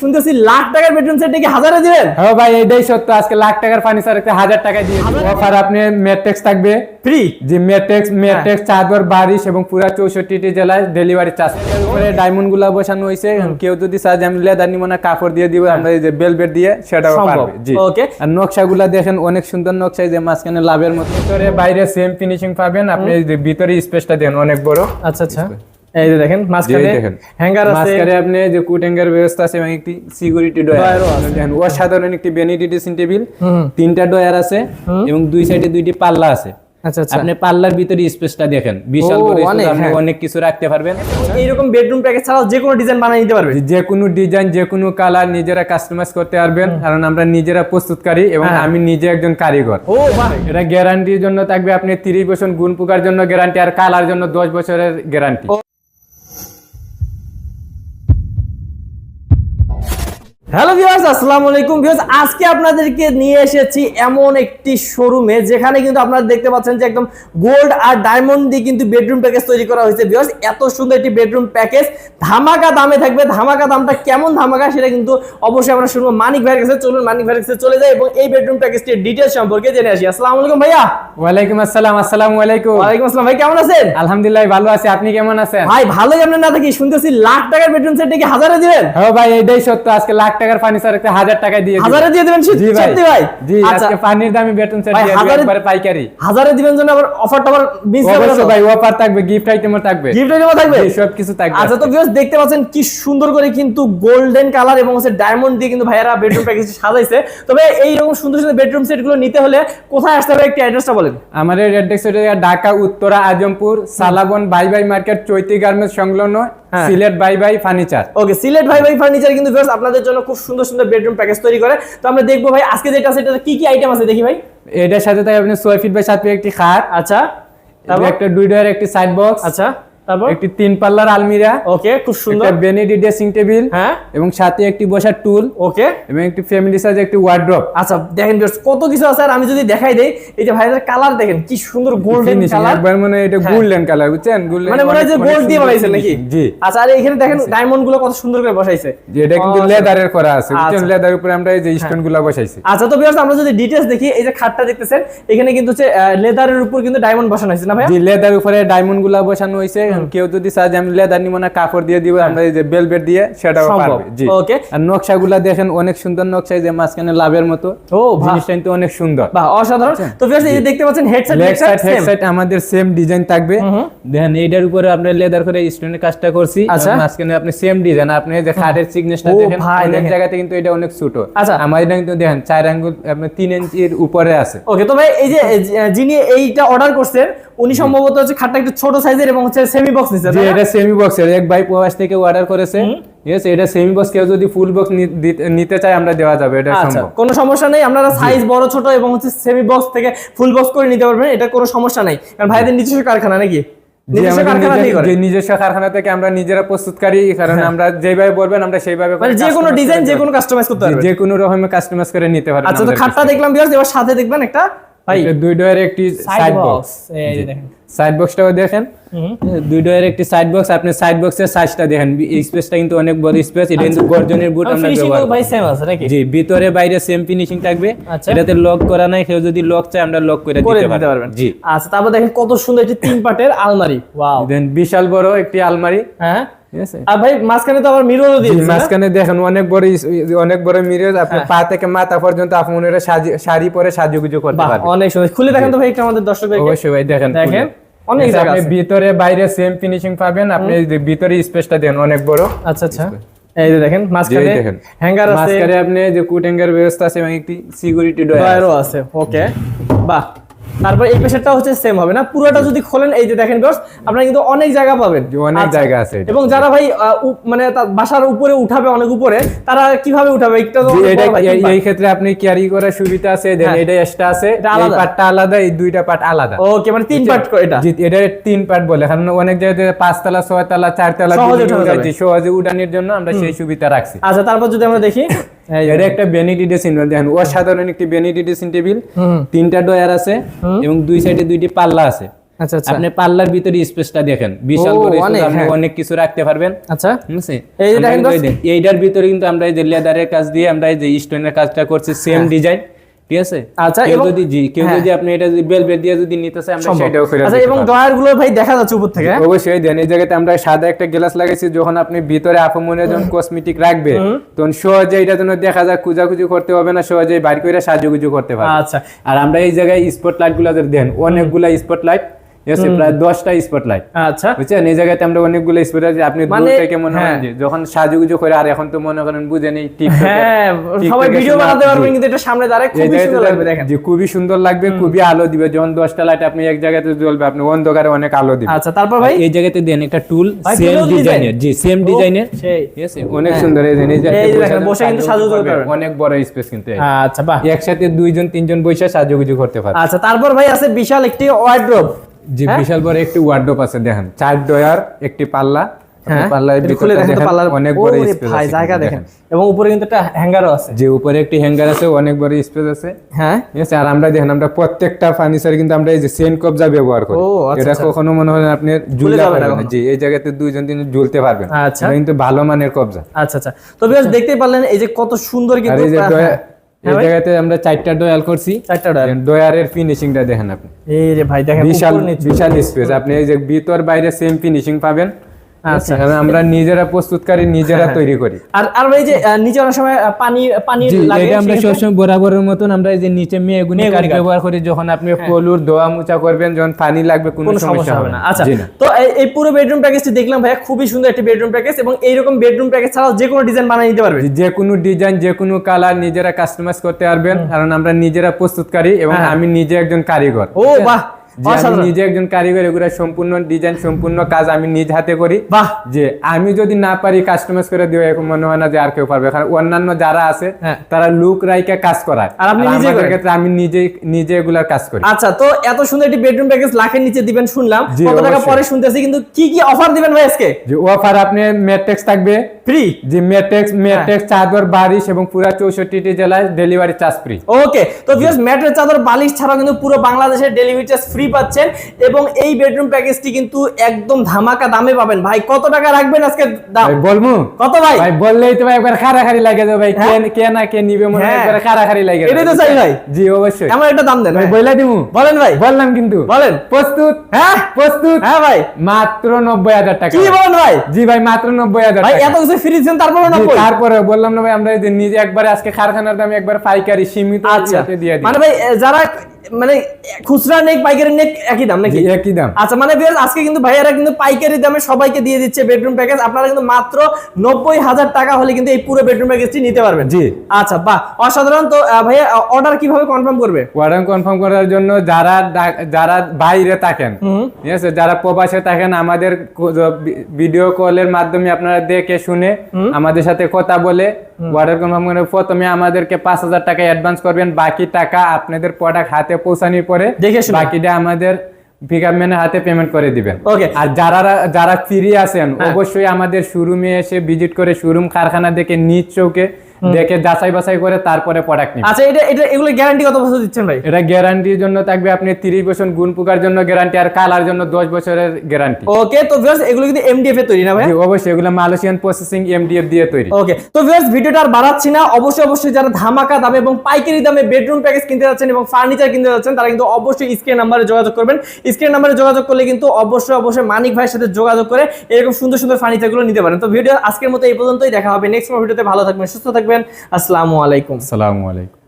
শুনতেছি? লাখ টাকার বেডরুম কি হাজারে দিবেন? হ্যাঁ ভাই সত্য। আজকে লাখ টাকার ফার্নিচার একটা হাজার টাকা দিয়ে অফার আপনি ম্যাট্রিক্স থাকবে। ফ্রি যে ম্যাট্রিক্স ম্যাট্রিক্স চাদর বারিশ এবং পুরা চৌষট্টিটি জেলায় ডেলিভারি চার্জ উপরে ডায়মন্ডগুলা বসানো হয়েছে। কেউ যদি যে আমি লেদার নিব না কাপড় দিয়ে দিব আমরা এই যে বেলবেট দিয়ে সেটাও। পারবে। জি। Okay. আর নকশাগুলা দেখেন অনেক সুন্দর নকশা যে মাঝখানে লাভের মতো। ভিতরে বাইরে সেম ফিনিশিং পাবেন। আপনি ভিতরে স্পেসটা দেন অনেক বড়। আচ্ছা আচ্ছা। এই যে দেখেন মাঝখানে হ্যাঙ্গার আছে। মাঝখানে আপনি যে কুট হ্যাঙ্গার ব্যবস্থা আছে এবং একটি সিকিউরিটি ডয়ার আছে। দেখেন অসাধারণ একটি ভ্যানিটি ড্রেসিং টেবিল তিনটা ডয়ার আছে এবং দুই সাইডে দুইটি পাল্লা আছে। আচ্ছা আচ্ছা। আপনি পাল্লার ভিতরে স্পেসটা দেখেন। বিশাল অনেক, আপনি হ্যাঁ। অনেক কিছু রাখতে পারবেন। এইরকম বেডরুম প্যাকেজ ছাড়াও যে কোনো ডিজাইন বানিয়ে নিতে পারবে। যে কোনো ডিজাইন যে কোনো কালার নিজেরা কাস্টমাইজ করতে পারবেন। কারণ আমরা নিজেরা প্রস্তুতকারী এবং হ্যাঁ। আমি নিজে একজন কারিগর। ও এটা গ্যারান্টির জন্য থাকবে আপনি তিরিশ বছর গুণ পোকার জন্য গ্যারান্টি আর কালার জন্য দশ বছরের গ্যারান্টি হ্যালো ভিউয়ার্স আসসালামু আলাইকুম। ভিউয়ার্স আজকে আপনাদেরকে নিয়ে এসেছি এমন একটি শোরুমে যেখানে কিন্তু আপনারা দেখতে পাচ্ছেন যে একদম গোল্ড আর ডায়মন্ড দিয়ে কিন্তু বেডরুম প্যাকেজ তৈরি করা হয়েছে। ভিউয়ার্স এত সুন্দর একটি বেডরুম প্যাকেজ ধামাকা দামে থাকবে। ধামাকা দামটা কেমন ধামাকা সেটা কিন্তু অবশ্যই আমরা শুনব। মানিক ভাইয়ের কাছে চলুন মানিক ভাইয়ের কাছে চলে যাই এবং এই বেডরুম প্যাকেজটির ডিটেলস সম্পর্কে জেনে আসি। আসসালামু আলাইকুম ভাইয়া। ওয়ালাইকুম আসসালাম আসসালামু আলাইকুম। ওয়ালাইকুম আসসালাম। ভাই কেমন আছেন? আলহামদুলিল্লাহ ভালো আছি। আপনি কেমন আছেন? ভাই ভালোই আমরা না থাকি। শুনতেছি লাখ টাকার বেডরুম সেট কি হাজারে দিবেন? হ্যাঁ ভাই এটাই সত্য। আজকে লাখ টাকার ফার্নিচার একটা হাজার টাকায় দিয়ে হাজারে দিয়ে দেবেন জি ভাই। জি আচ্ছা। আজকে পানির দামে বেতন সেট দিয়ে হাজারে- একবারে পাইকারি। হাজারে দিবেন জন্য আবার অফার টফার মিস হবে না ভাই অফার থাকবে গিফট আইটেমও থাকবে। গিফট আইটেমও থাকবে? সব কিছু থাকবে আচ্ছা তো ভিউয়ার্স দেখতে পাচ্ছেন কি সুন্দর করে কিন্তু গোল্ডেন কালার এবং হচ্ছে ডায়মন্ড দিয়ে কিন্তু ভাইয়ারা বেডরুম প্যাকেজ সাজাইছে। তবে এই রকম সুন্দর সুন্দর বেডরুম সেটগুলো নিতে হলে কোথায় আসতে হবে একটি অ্যাড্রেসটা বলেন। আমাদের অ্যাড্রেস হচ্ছে Dhaka Uttara Azampur সালাবন bye bye market চৈতি গার্মেন্টস সংলগ্ন হ্যাঁ। Sylhet Bhai Bhai furniture. Okay Sylhet Bhai Bhai furniture কিন্তু ভিউয়ার্স আপনাদের জন্য খুব সুন্দর সুন্দর বেডরুম প্যাকেজ তৈরি করে। তো আমরা দেখব ভাই আজকে যেটা আছে এটা কি কি আইটেম আছে দেখি ভাই? এটার সাথে তাই আপনি ছয় ফিট বাই সাত ফিট একটি খাট আচ্ছা। তারপর? একটা দুই ডোয়ার একটি সাইড বক্স আচ্ছা। তারপর? একটি তিন পাল্লার আলমিরা ওকে খুব সুন্দর। একটা বেনেডি ড্রেসিং টেবিল হ্যাঁ। এবং সাথে একটি বসার টুল ওকে। এবং একটি ফ্যামিলি সাইজ একটি ওয়ার্ড্রপ আচ্ছা দেখেন কত কিছু আছে আর আমি যদি দেখাই দেই এই যে ভাইদের কালার দেখেন কি সুন্দর গোল্ডেন কালার একবার মনে এটা হ্যাঁ। গোল্ডেন কালার বুঝছেন? গোল্ডেন মানে মনে হয় যে গোল্ড দিয়ে বানাইছেন নাকি? জি। আচ্ছা আর এখানে দেখেন ডায়মন্ডগুলো কত সুন্দর করে বসাইছে। যে এটা কিন্তু আচ্ছা। লেদারের করা আছে বুঝছেন? আচ্ছা। লেদারের উপরে আমরা এই যে স্টোনগুলা বসাইছি। আচ্ছা তো ভিউয়ার্স আমরা যদি ডিটেইলস দেখি এই যে খাটটা দেখতেছেন এখানে কিন্তু হচ্ছে লেদারের উপর কিন্তু ডায়মন্ড বসানো হয়েছে না ভাই জি লেদার উপরে ডায়মন্ডগুলা বসানো হয়েছে কেউ যদি চায় যে আমি লেদার নিব না কাপড় দিয়ে দিব আমরা এই যে বেলবেট দিয়ে সেটাও সম্ভব। পারবে। জি। Okay. আর নকশাগুলা দেখেন অনেক সুন্দর নকশা এই যে মাঝখানে লাভের মতো। ও জিনিসটা কিন্তু অনেক সুন্দর। বাহ অসাধারণ। তো ভিউয়ার্স এই যে দেখতে পাচ্ছেন হেডসেট লেগ সাইড হেড আমাদের সেম ডিজাইন থাকবে। দেখেন এইটার উপরে আপনি লেদার করে স্টোনের কাজটা করছি। আচ্ছা। মাঝখানে আপনি সেম ডিজাইন আপনি যে খাটের সিগনেসটা ও দেখেন ভাই, অনেক জায়গাতে কিন্তু এটা অনেক ছোট আচ্ছা। আমার এটা কিন্তু দেখেন চার আঙ্গুল আপনি তিন ইঞ্চির উপরে আছে। ওকে তো ভাই এই যে যিনি এইটা অর্ডার করছেন উনি সম্ভবত হচ্ছে খাটটা একটু ছোট সাইজের এবং হচ্ছে সেমি বক্স নিছে যে এটা সেমি বক্সের এক ভাই প্রবাস থেকে অর্ডার করেছে। ইয়েস এটা সেমি বক্স কেউ যদি ফুল বক্স নিতে চায় আমরা দেওয়া যাবে এটা আচ্ছা সম্ভব। কোনো সমস্যা নেই আপনারা সাইজ বড় ছোট এবং হচ্ছে সেমি বক্স থেকে ফুল বক্স করে নিতে পারবেন এটা কোনো সমস্যা নাই। কারণ ভাইদের নিজস্ব কারখানা নাকি? নিজস্ব কারখানা থেকে আমরা নিজেরা প্রস্তুতকারী কারণ আমরা যেভাবে বলবেন আমরা সেইভাবে মানে যে কোনো ডিজাইন যে কোনো কাস্টমাইজ করতে পারবেন। যে কোনো রকমের কাস্টমাইজ করে নিতে পারবেন আচ্ছা তো খাটটা দেখলাম বিয়ার্স এবার সাথে দেখবেন একটা এটা দুই ডয়ের একটি সাইড বক্স এই যে দেখেন। সাইড বক্সটাও দেখেন। দুই ডয়ের একটি সাইড বক্স আপনি সাইড বক্সের সাইজটা দেখেন। স্পেসটা কিন্তু অনেক বড় স্পেস এটা কিন্তু গর্জনের বুট আমরা ব্যবহার ভাই সেম আছে নাকি? জি ভিতরে বাইরে সেম ফিনিশিং থাকবে। আচ্ছা। এটাতে লক করা নাই কেউ যদি লক চায় আমরা লক করে করে দিতে দিতে পারবেন। জি। আচ্ছা তারপর দেখেন কত সুন্দর একটি তিন পাটের আলমারি। ওয়াও দেন বিশাল বড় একটি আলমারি। হ্যাঁ। আর ভাই মাঝখানে তো আবার মিররও দিয়েছে মাঝখানে দেখেন অনেক বড় অনেক বড় মিরর আপনি পা থেকে মাথা পর্যন্ত আপনারা সাজি- শাড়ি পরে সাজুগুজু করতে পারবেন। অনেক সুন্দর। খুলে দেখেন তো ভাই আমাদের দর্শকদেরকে। অবশ্যই ভাই দেখেন দেখেন, অনেক জায়গা আপনি ভিতরে বাইরে সেম ফিনিশিং পাবেন। আপনি ভিতরে স্পেসটা দেন অনেক বড়। আচ্ছা আচ্ছা। এই যে দেখেন মাঝখানে দেখেন। হ্যাঙ্গার আছে। মাঝখানে আপনি যে কুট হ্যাঙ্গার ব্যবস্থা আছে এবং একটি সিকিউরিটি ডয়ার ডয়ারও আছে। ওকে বাহ। তারপর এই পেশারটা হচ্ছে সেম হবে না। পুরোটা যদি খোলেন এই যে দেখেন বিয়ার্স আপনারা কিন্তু অনেক জায়গা পাবেন। অনেক আচ্ছা। জায়গা আছে এবং যারা ভাই মানে বাসার উপরে উঠাবে অনেক উপরে তারা কীভাবে উঠাবে? এটা তো এই- ক্ষেত্রে আপনি ক্যারি করার সুবিধা আছে দেন হ্যাঁ। এটা এক্সট্রা আছে। এটা এই আলাদা। পার্টটা আলাদা এই দুইটা পার্ট আলাদা। ওকে মানে তিন পার্ট এটা। জি এটা তিন পার্ট বলে। কারণ অনেক পাঁচতলা ছয়তলা চারতলা সহজে building উঠানো উঠায়, সহজে উঠানোর জন্য আমরা সেই সুবিধা রাখছি। আচ্ছা তারপর যদি আমরা দেখি এটা একটা ভ্যানিটি ড্রেসিং দেখেন অসাধারণ একটি ভ্যানিটি ড্রেসিং টেবিল তিনটা ডয়ার আছে এবং দুই সাইডে দুইটি পাল্লা আছে। আচ্ছা আচ্ছা। আপনি পাল্লার ভিতরে স্পেসটা দেখেন। বিশাল অনেক, আপনি হ্যাঁ। অনেক কিছু রাখতে পারবেন। আচ্ছা। এই যে দেখেন এইটার ভিতরে কিন্তু আমরা এই যে লেদারের কাজ দিয়ে আমরা এই যে স্টোনের কাজটা করছি সেম ডিজাইন ঠিক আছে। আচ্ছা, কেউ যদি জি কেউ হ্যাঁ। যদি আপনি এটা যদি বেলভেট দিয়ে যদি নিতে চাই আমরা সেটাও করে আচ্ছা এবং ড্রয়ারগুলো ভাই দেখা যাচ্ছে উপর থেকে? অবশ্যই দেন এই জায়গাতে আমরা সাদা একটা গ্লাস লাগাইছি যখন আপনি ভিতরে যখন কসমেটিক রাখবে তখন সহজে এটা যেন দেখা যায় খুঁজাখুঁজি করতে হবে না সহজে বাইর করে সাজুগুজু করতে পারবে আচ্ছা আর আমরা এই জায়গায় স্পট লাইটগুলো দেন অনেকগুলা স্পট লাইট আছে প্রায় দশটা স্পট লাইট আচ্ছা। বুঝছেন? এই জায়গাতে আমরা অনেকগুলো স্পট লাইট আপনি দূর মানে- থেকে মনে হয়। হ্যাঁ। যখন সাজুগুজু করে আর এখন তো মনে করেন হ্যাঁ সবাই ভিডিও বানাতে পারবেন কিন্তু এটা সামনে দাঁড়ায় খুবই সুন্দর লাগবে দেখেন। যে খুবই সুন্দর লাগবে খুবই আলো দিবে। যখন দশটা লাইট আপনি এক জায়গাতে জ্বলবে আপনি অন্ধকারে অনেক আলো দিবে আচ্ছা তারপর ভাই? এই জায়গাতে দেন একটা টুল সেম ডিজাইনের জি সেম ডিজাইনের। ঠিক আছে? অনেক সুন্দর এই যে এই দেখেন, বসে কিন্তু সাজুগুজু করবে। অনেক বড় স্পেস কিন্তু আচ্ছা বাহ। একসাথে দুইজন তিনজন বসে সাজুগুজু করতে পারে আচ্ছা তারপর ভাই আছে বিশাল একটি ওয়ার্ড্রোব যে বিশাল বড় একটি ওয়ার্ডরোব আছে দেখেন। চার ডয়ার একটি পাল্লা হ্যাঁ পাল্লার এটা ভিতরটা খুলে দেখেন তো দেখেন, পাল্লার অনেক বড় স্পেস জায়গা দেখেন। এবং উপরে কিন্তু একটা হ্যাঙ্গারও আছে। যে উপরে একটি হ্যাঙ্গার আছে অনেক বড় স্পেস আছে। হ্যাঁ? ঠিক আছে আর আমরা দেখেন আমরা প্রত্যেকটা ফার্নিচার কিন্তু আমরা এই যে সেন কবজা ব্যবহার করি। আচ্ছা, এটা আচ্ছা। কখনো মনে হয় আপনি ঝুলতে পারবেন। না। জি এই জায়গাতে দুইজন ঝুলতে পারবেন। আচ্ছা। কিন্তু ভালো মানের কবজা আচ্ছা আচ্ছা। তো বিকজ দেখতেই পারলেন এই যে কত সুন্দর কিন্তু এই? জায়গাতে আমরা চারটা ডয়াল করছি। চারটা ডয়ার ডয়ারের ফিনিশিংটা দেখেন আপনি। এই যে ভাই দেখেন বিশাল বিশাল স্পেস আপনি এই যে ভিতর বাইরে সেম ফিনিশিং পাবেন। আচ্ছা। আমরা নিজেরা প্রস্তুতকারী নিজেরা তৈরি করি। আর আর ভাই যে অনেক সময় পানি পানি লাগে এটা আমরা সেক্ষেত্রে- সবসময় বরাবরের মতন আমরা এই যে নিচে মেয়েগুনি কাঠ। ব্যবহার করি যখন আপনি পলুর দোয়া মুচা করবেন যখন পানি লাগবে কোনো সমস্যা হবে না। আচ্ছা তো এই- পুরো বেডরুম প্যাকেজটি দেখলাম ভাইয়া খুবই সুন্দর একটি বেডরুম প্যাকেজ এবং এইরকম বেডরুম প্যাকেজ ছাড়াও যে কোনো ডিজাইন বানিয়ে নিতে পারবে যে কোনো ডিজাইন যে কোনো কালার নিজেরা কাস্টমাইজ করতে পারবেন কারণ আমরা নিজেরা প্রস্তুতকারী এবং হ্যাঁ। আমি নিজে একজন কারিগর। ও বাহ! আমি। নিজে একজন কারিগর এগুলো সম্পূর্ণ ডিজাইন সম্পূর্ণ কাজ আমি নিজ হাতে করি। যে আমি যদি না পারি কাস্টমাইজ করে দিও এরকম মনে হয় না যে আর কেউ পারবে। কারণ অন্যান্য যারা আছে হ্যাঁ। তারা লুক রাইকে কাজ করায়। আর আপনি নিজে করেন? ক্ষেত্রে আমি নিজে নিজে এগুলার কাজ করি। আচ্ছা তো এত সুন্দর একটি বেডরুম প্যাকেজ লাখের নিচে দিবেন শুনলাম। কত টাকা পরে শুনতেছি কিন্তু কি কি অফার দিবেন ভাই আজকে? যে অফার আপনি ম্যাট্রিক্স থাকবে ফ্রি যে ম্যাট্রিক্স ম্যাট্রিক্স চাদর বারিশ এবং পুরা চৌষট্টি জেলায় ডেলিভারি চার্জ ফ্রি ওকে তো ভিউয়ার্স ম্যাটের চাদর বালিশ ছাড়াও কিন্তু পুরো বাংলাদেশে ডেলিভারি চার্জ ফ্রি পাচ্ছেন এবং এই বেডরুম প্যাকেজটি কিন্তু একদম ধামাকা দামে পাবেন। ভাই কত টাকা রাখবেন আজকে দাম? বলব কত ভাই? ভাই বললেই তো ভাই একবার খারাখারি লাগে যাবে ভাই। কে হ্যাঁ? কে না কে নিবে মনে হয় হ্যাঁ। একবার খারাখারি লাগে এটাই তো চাই ভাই। জি অবশ্যই। এমন একটা দাম দেন ভাই। বইলা দিমু। বলেন ভাই। বললাম কিন্তু। বলেন। প্রস্তুত? হ্যাঁ। প্রস্তুত? হ্যাঁ ভাই। মাত্র নব্বই হাজার টাকা। কি বলেন ভাই? জি ভাই মাত্র নব্বই হাজার ভাই এত কিছু ফ্রি দিচ্ছেন তারপরে না তারপরে বললাম না ভাই আমরা এই যে নিজে একবারে আজকে কারখানার দামে একবার পাইকারি সীমিত আচ্ছা। দিয়ে দিই। মানে ভাই যারা মানে খুচরা নেক পাইকারি নেক একই দাম নাকি? একই দাম। আচ্ছা মানে আজকে কিন্তু ভাইয়ারা কিন্তু পাইকারি দামে সবাইকে দিয়ে দিচ্ছে বেডরুম প্যাকেজ আপনারা কিন্তু মাত্র নব্বই হাজার টাকা হলে কিন্তু এই পুরো বেডরুম প্যাকেজটি নিতে পারবেন। জি। আচ্ছা বাহ অসাধারণ। তো ভাইয়া অর্ডার কীভাবে কনফার্ম করবে? অর্ডার কনফার্ম করার জন্য যারা যারা বাইরে থাকেন ঠিক আছে? যারা প্রবাসে থাকেন আমাদের ভিডিও কলের মাধ্যমে আপনারা দেখে শুনে আমাদের সাথে কথা বলে অর্ডার কনফার্ম প্রথমে আমাদেরকে পাঁচ হাজার টাকা অ্যাডভান্স করবেন বাকি টাকা আপনাদের প্রোডাক্ট হাতে পৌঁছানোর পরে দেখে বাকিটা আমাদের পিকআপ ম্যানের হাতে পেমেন্ট করে দিবেন। ওকে আর যারা যারা ফ্রি আছেন অবশ্যই আমাদের শোরুমে এসে ভিজিট করে শোরুম কারখানা দেখে নিজ চৌকে দেখে যাচাই বাছাই করে তারপরে প্রোডাক্ট নিন আচ্ছা এটা এটা এগুলো গ্যারান্টি কত বছর দিচ্ছেন ভাই? এটা গ্যারান্টির জন্য থাকবে আপনি তিরিশ বছর গুণ পোকার জন্য গ্যারান্টি আর কালার জন্য দশ বছরের গ্যারান্টি ওকে তো ভিউয়ার্স এগুলো কিন্তু এমডিএফ এ তৈরি না ভাই? অবশ্যই এগুলো মালয়েশিয়ান প্রসেসিং এমডিএফ দিয়ে তৈরি। ওকে তো ভিউয়ার্স ভিডিওটা আর বাড়াচ্ছি না। অবশ্যই অবশ্যই যারা ধামাকা দামে এবং পাইকারি দামে বেডরুম প্যাকেজ কিনতে যাচ্ছেন এবং ফার্নিচার কিনতে যাচ্ছেন তারা কিন্তু অবশ্যই স্ক্রিন নাম্বারে যোগাযোগ করবেন। স্ক্রিন নাম্বারে যোগাযোগ করলে কিন্তু অবশ্যই অবশ্যই মানিক ভাইয়ের সাথে যোগাযোগ করে এরকম সুন্দর সুন্দর ফার্নিচারগুলো নিতে পারেন। তো ভিডিও আজকের মতো এই পর্যন্তই। দেখা হবে নেক্সট ভিডিওতে ভালো থাকবেন সুস্থ থাকবেন। আসসালামু আলাইকুম। আসসালামু আলাইকুম।